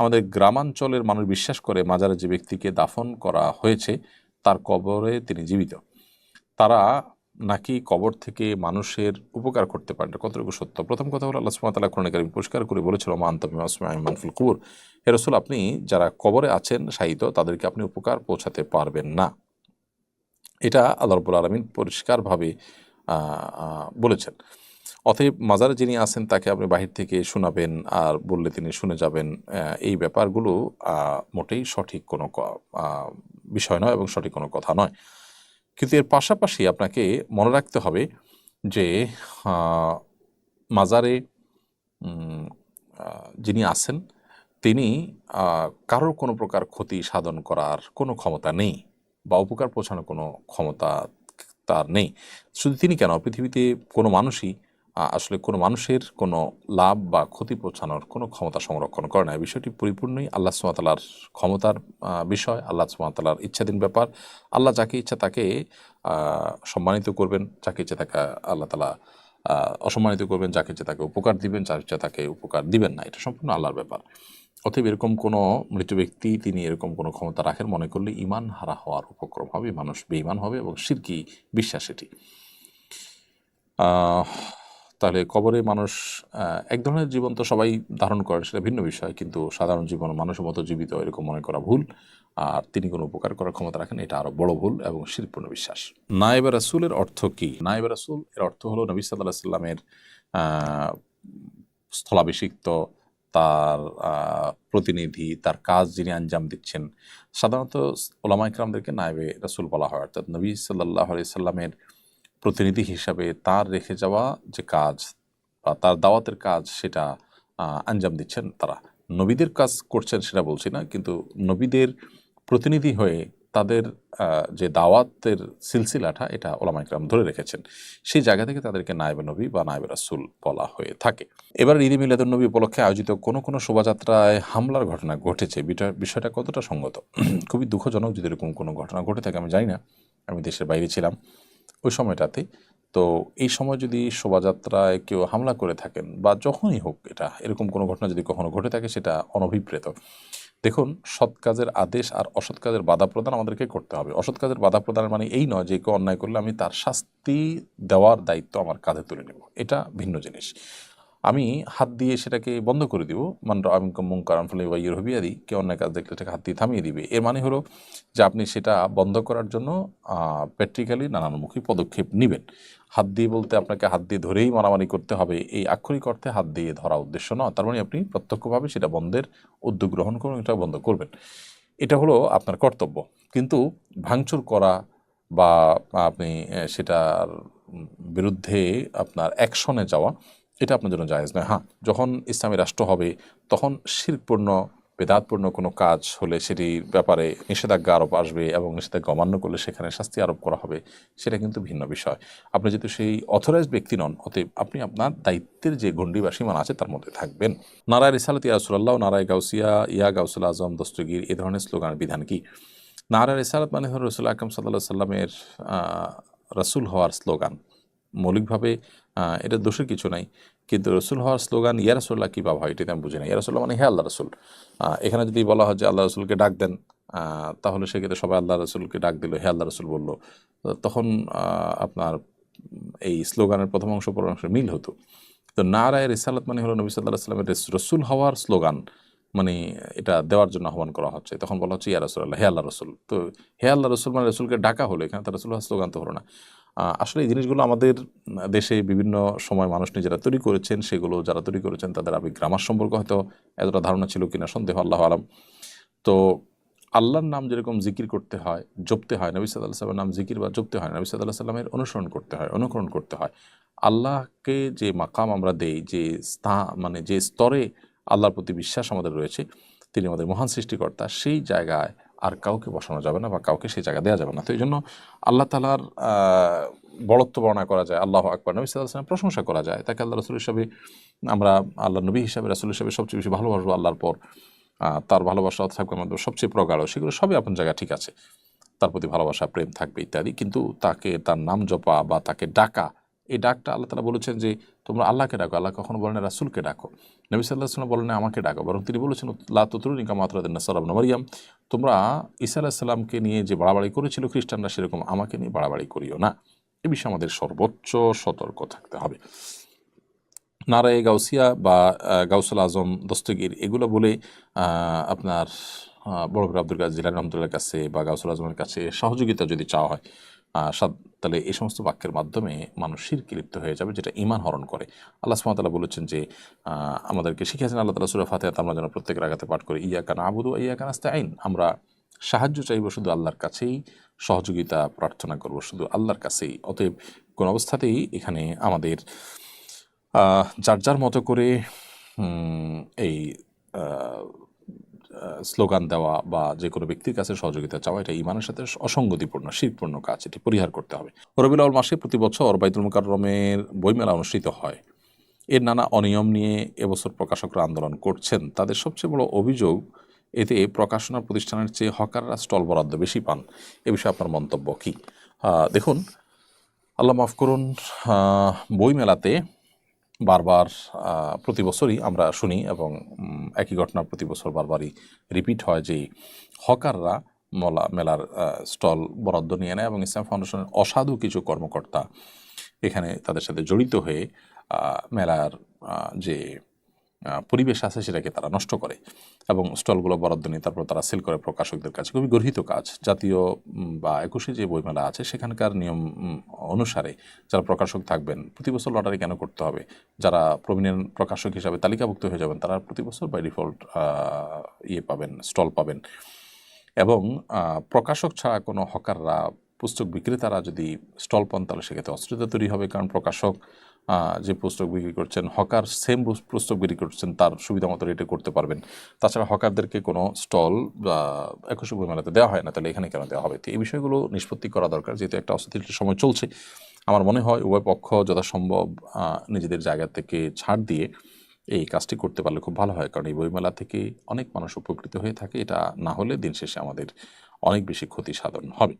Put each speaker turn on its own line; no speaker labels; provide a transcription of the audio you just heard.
আমাদের গ্রামাঞ্চলের মানুষ বিশ্বাস করে মাজারে যে ব্যক্তিকে দাফন করা হয়েছে, তার কবরে তিনি জীবিত। তারা নাকি কবর থেকে মানুষের উপকার করতে পারেন? কতটুকু সত্য? প্রথম কথা হলো, আল্লাহ সুমাতাল্লাহ কোরআন কারিম পরিষ্কার করে বলেছিল, মা আন্তমিমানফুল কুবুর। হে রসুল, আপনি যারা কবরে আছেন সাহিত্য তাদেরকে আপনি উপকার পৌঁছাতে পারবেন না। এটা আল্লাহ রবুল আলমিন পরিষ্কারভাবে বলেছেন। অতএব মাজারে যিনি আছেন, তাকে আপনি বাহির থেকে শোনাবেন আর বললে তিনি শুনে যাবেন। এই ব্যাপারগুলো মোটেই সঠিক কোনো বিষয় নয় এবং সঠিক কোনো কথা নয়। কিন্তু এর পাশাপাশি আপনাকে মনে রাখতে হবে যে মাজারে যিনি আছেন, তিনি কারোর কোনো প্রকার ক্ষতি সাধন করার কোনো ক্ষমতা নেই বা উপকার পৌঁছানোর কোনো ক্ষমতা তার নেই। শুধু তিনি কেন, পৃথিবীতে কোনো মানুষই আসলে কোনো মানুষের কোনো লাভ বা ক্ষতি পৌঁছানোর কোনো ক্ষমতা সংরক্ষণ করে না। এই বিষয়টি পরিপূর্ণই আল্লাহ সুমাতালার ক্ষমতার বিষয়, আল্লাহ সুমাতালার ইচ্ছাধীন ব্যাপার। আল্লাহ যাকে ইচ্ছা তাকে সম্মানিত করবেন, যাকে ইচ্ছা তাকে আল্লাহ তালা অসম্মানিত করবেন, যাকে ইচ্ছা তাকে উপকার দিবেন, যার ইচ্ছা তাকে উপকার দিবেন না। এটা সম্পূর্ণ আল্লাহর ব্যাপার। অতএব এরকম কোনো মৃত ব্যক্তি, তিনি এরকম কোনো ক্ষমতা রাখেন, মনে করলে ইমান হারা হওয়ার উপক্রম হবে, মানুষ বেঈমান হবে এবং সিরকি বিশ্বাস এটি। তাহলে কবরে মানুষ এক ধরনের জীবন তো সবাই ধারণ করে, সেটা ভিন্ন বিষয়, কিন্তু সাধারণ জীবন মানুষের মতো জীবিত এরকম মনে করা ভুল। আর তিনি কোনো উপকার করার ক্ষমতা রাখেন এটা আরও বড় ভুল এবং শিরপূর্ণ বিশ্বাস। নায়েব রাসুলের অর্থ কি? নায়েব রাসুল এর অর্থ হলো নবী সাল্লাহ সাল্লামের স্থলাভিষিক্ত, তার প্রতিনিধি, তার কাজ যিনি আঞ্জাম দিচ্ছেন। সাধারণত ওলামা ইকরামদেরকে নায়েবে রাসুল বলা হয়, অর্থাৎ নবী সাল্লাহ আলি সাল্লামের প্রতিনিধি হিসাবে তার রেখে যাওয়া যে কাজ বা তার দাওয়াতের কাজ সেটা আঞ্জাম দিচ্ছেন তারা। নবীদের কাজ করছেন সেটা বলছি না, কিন্তু নবীদের প্রতিনিধি হয়ে তাদের যে দাওয়াতের সিলসিলাটা এটা ওলামা ইকরাম ধরে রেখেছেন। সেই জায়গা থেকে তাদেরকে নায়েবে নবী বা নায়েবে রাসুল বলা হয়ে থাকে। এবার ঈদে মিলাদুল নবী উপলক্ষে আয়োজিত কোনো কোনো শোভাযাত্রায় হামলার ঘটনা ঘটেছে। বিষয়টা কতটা সঙ্গত? খুবই দুঃখজনক যদি এরকম কোনো ঘটনা ঘটে থাকে, আমি জানি না। আমি দেশের বাইরে ছিলাম। ওই সময়টাতে তো এই সময় যদি শোভাযাত্রায় কেউ হামলা করে থাকেন বা যখনই হোক এটা, এরকম কোনো ঘটনা যদি কখনো ঘটে থাকে সেটা অনভিপ্রেত। দেখুন, সৎ কাজের আদেশ আর অসৎ কাজের বাধা প্রদান আমাদেরকে করতে হবে। অসৎ কাজের বাধা প্রদানের মানে এই নয় যে কেউ অন্যায় করলে আমি তার শাস্তি দেওয়ার দায়িত্ব আমার কাঁধে তুলে নেব। এটা ভিন্ন জিনিস। আমি হাত দিয়ে সেটাকে বন্ধ করে দিব। মান আমি মুঙ্কারান ফলে বা ইয়ের হবিয়াদি কেউ অন্যায় কাজ দেখলে সেটাকে হাত দিয়ে থামিয়ে দিবে। এর মানে হলো যে আপনি সেটা বন্ধ করার জন্য প্র্যাকটিক্যালি নানানমুখী পদক্ষেপ নেবেন। হাত দিয়ে বলতে আপনাকে হাত দিয়ে ধরেই মারামারি করতে হবে। এই আক্ষরিক অর্থে হাত দিয়ে ধরা উদ্দেশ্য নয়। তার মানে আপনি প্রত্যক্ষভাবে সেটা বন্ধের উদ্যোগ গ্রহণ করুন, এটা বন্ধ করবেন। এটা হলো আপনার কর্তব্য। কিন্তু ভাঙচুর করা বা আপনি সেটার বিরুদ্ধে আপনার অ্যাকশনে যাওয়া এটা আপনার জন্য জায়েজ নয়। হ্যাঁ যখন ইসলামী রাষ্ট্র হবে, তখন শিরপূর্ণ, বেদাতপূর্ণ কোনো কাজ হলে সেটির ব্যাপারে নিষেধাজ্ঞা আরোপ আসবে এবং নিষেধাজ্ঞা অমান্য করলে সেখানে শাস্তি আরোপ করা হবে, সেটা কিন্তু ভিন্ন বিষয়। আপনি যেহেতু সেই অথরাইজ ব্যক্তি নন, অতএব আপনি আপনার দায়িত্বের যে গণ্ডি বা সীমানা আছে তার মধ্যে থাকবেন। নারায় রিসালত ইয়াসুল্লাহ নারায় গাউসিয়া, ইয়া গাউসুল আজম, দস্তগীর, এ ধরনের স্লোগানের বিধান কি? নারা রিসালত মানে হল রসুল আকরম সাল্লাহ সাল্লামের রসুল হওয়ার স্লোগান। মৌলিকভাবে এটা দোষের কিছু নাই। কিন্তু রসুল হওয়ার স্লোগান, ইয়া কী বাবা এটাতে আমি বুঝি না ইয়া রসুল্লাহ মানে হে আল্লাহ রসুল। এখানে যদি বলা হয় যে আল্লাহ রসুলকে ডাক দেন তাহলে সেক্ষেত্রে সবাই আল্লাহ রসুলকে ডাক দিল, হে আল্লাহ রসুল বলল। তখন আপনার এই স্লোগানের প্রথম অংশ পর অংশ মিল হতো। তো নারায় রিসালাত মানে হলো নবী সাল্লাহ সাল্লামের রসুল হওয়ার স্লোগান মানে এটা দেওয়ার জন্য আহ্বান করা হচ্ছে। তখন বলা হচ্ছে, ইয়া রসুল্লাহ হে আল্লাহ রসুল। তো হে আল্লাহ রসুল মানে রসুলকে ডাকা হলো, এখানে তার রসুল স্লোগান তো হলো না। আসলে এই জিনিসগুলো আমাদের দেশে বিভিন্ন সময় মানুষ নিজেরা তৈরি করেছেন, সেগুলো যারা তৈরি করেছেন তাদের আবেগ গ্রামার সম্পর্কে হয়তো এতটা ধারণা ছিল কিনা সন্দেহ, আল্লাহ আলাম। তো আল্লাহর নাম যেরকম জিকির করতে হয়, জপতে হয়, নবী সাল্লাহ সাল্লামের নাম জিকির বা জপতে হয়, নবী সাল্লাহ সাল্লামের অনুসরণ করতে হয়, অনুকরণ করতে হয়। আল্লাহকে যে মাকাম আমরা দেই, যে স্তা মানে যে স্তরে আল্লাহর প্রতি বিশ্বাস আমাদের রয়েছে, তিনি আমাদের মহান সৃষ্টিকর্তা, সেই জায়গায় আর কাউকে বসানো যাবে না বা কাউকে সেই জায়গা দেওয়া যাবে না। তো এই জন্য আল্লাহ তালার বড়ত্ব বর্ণনা করা যায়, আল্লাহ আকবর। নবী সাল্লাহ প্রশংসা করা যায়। তাকে আল্লাহ রসুল হিসাবে আমরা আল্লাহ নবী হিসাবে রাসুল হিসাবে সবচেয়ে বেশি ভালোবাসবো আল্লাহর পর। তার ভালোবাসা থাকবে আমাদের সবচেয়ে প্রগাঢ়, সেগুলো সবই আপন জায়গা ঠিক আছে। তার প্রতি ভালোবাসা, প্রেম থাকবে ইত্যাদি। কিন্তু তাকে তার নাম জপা বা তাকে ডাকা এই ডাকটা আল্লাহ তালা বলেছেন যে, তোমরা আল্লাহকে ডাকো, আল্লাহ কখনো বলেন রাসুলকে ডাকো। নবী সাল্লাহ সাল্লাম বলেন, আমাকে ডাকো। বরং তিনি বলেছেন লাতুরুনিকা মাত্রাদিন সালাম মারিয়াম, তোমরা ঈসা আলাহিসাল্লামকে নিয়ে যে বাড়াবাড়ি করেছিল খ্রিস্টানরা, সেরকম আমাকে নিয়ে বাড়াবাড়ি করিও না। এ বিষয়ে আমাদের সর্বোচ্চ সতর্ক থাকতে হবে। নারায়ে গাউসিয়া বা গাউসুল আজম দস্তগীর এগুলো বলে আপনার বড় আব্দুল কাজ জিলানি রহমতুল্লার কাছে বা গাউসুল আজমের কাছে সহযোগিতা যদি চাওয়া হয় তাহলে এই সমস্ত বাক্যের মাধ্যমে মানুষ শিরকে লিপ্ত হয়ে যাবে, যেটা ইমান হরণ করে। আল্লাহ সুমাতাল্লাহ বলেছেন যে আমাদেরকে শিখিয়েছেন আল্লাহ তালা সুরা ফাতে আমরা যেন প্রত্যেকের আগাতে পাঠ করি ইয়া কানা আবুদু ইয়া কানা আইন আমরা সাহায্য চাইব শুধু আল্লাহর কাছেই, সহযোগিতা প্রার্থনা করব শুধু আল্লাহর কাছেই। অতএব কোন অবস্থাতেই এখানে আমাদের যার যার মতো করে এই স্লোগান দেওয়া বা যে কোনো ব্যক্তির কাছে সহযোগিতা চাওয়া, এটা ইমানের সাথে অসঙ্গতিপূর্ণ শিরপূর্ণ কাজ, এটি পরিহার করতে হবে। রবিউল আউয়াল মাসে প্রতি বছর বাইতুল মুকাররমের বইমেলা অনুষ্ঠিত হয়। এর নানা অনিয়ম নিয়ে এবছর প্রকাশকরা আন্দোলন করছেন। তাদের সবচেয়ে বড় অভিযোগ, এতে প্রকাশনা প্রতিষ্ঠানের চেয়ে হকাররা স্টল বরাদ্দ বেশি পান। এ বিষয়ে আপনার মন্তব্য কী? দেখুন, আল্লাহ মাফ করুন বইমেলাতে বারবার প্রতি বছরই আমরা শুনি এবং একই ঘটনা প্রতি বছর বারবারই রিপিট হয় যে হকাররা মলা, মেলার স্টল বরাদ্দ নিয়ে নেয় এবং ইসলাম ফাউন্ডেশনের অসাধু কিছু কর্মকর্তা এখানে তাদের সাথে জড়িত হয়ে মেলার যে পরিবেশ আছে সেটাকে তারা নষ্ট করে এবং স্টলগুলো বরাদ্দ নিয়ে তারপর তারা সেল করে প্রকাশকদের কাছে। খুবই গর্হিত কাজ। জাতীয় বা একুশে যে বইমেলা আছে সেখানকার নিয়ম অনুসারে যারা প্রকাশক থাকবেন, প্রতি বছর লটারি কেন করতে হবে? যারা প্রমিনেন্ট প্রকাশক হিসাবে তালিকাভুক্ত হয়ে যাবেন, তারা প্রতি বছর বাই ডিফল্ট ইয়ে পাবেন, স্টল পাবেন। এবং প্রকাশক ছাড়া কোনো হকাররা, পুস্তক বিক্রেতারা যদি স্টল পান, তাহলে সেক্ষেত্রে অস্থিরতা তৈরি হবে। কারণ প্রকাশক যে পুস্তক বিক্রি করছেন, হকার সেম পুস্তক বিক্রি করছেন, তার সুবিধা মতো রেটে করতে পারবেন। তাছাড়া হকারদেরকে কোনো স্টল বা একুশে বই মেলাতে দেওয়া হয় না, তাহলে এখানে কেন দেওয়া হবে? তো এই বিষয়গুলো নিষ্পত্তি করা দরকার, যেহেতু একটা অস্থিতিশীল সময় চলছে। আমার মনে হয় উভয় পক্ষ যথাসম্ভব নিজেদের জায়গা থেকে ছাড় দিয়ে এই কাজটি করতে পারলে খুব ভালো হয়। কারণ এই বইমেলা থেকে অনেক মানুষ উপকৃত হয়ে থাকে। এটা না হলে দিন শেষে আমাদের অনেক বেশি ক্ষতি সাধন হবে।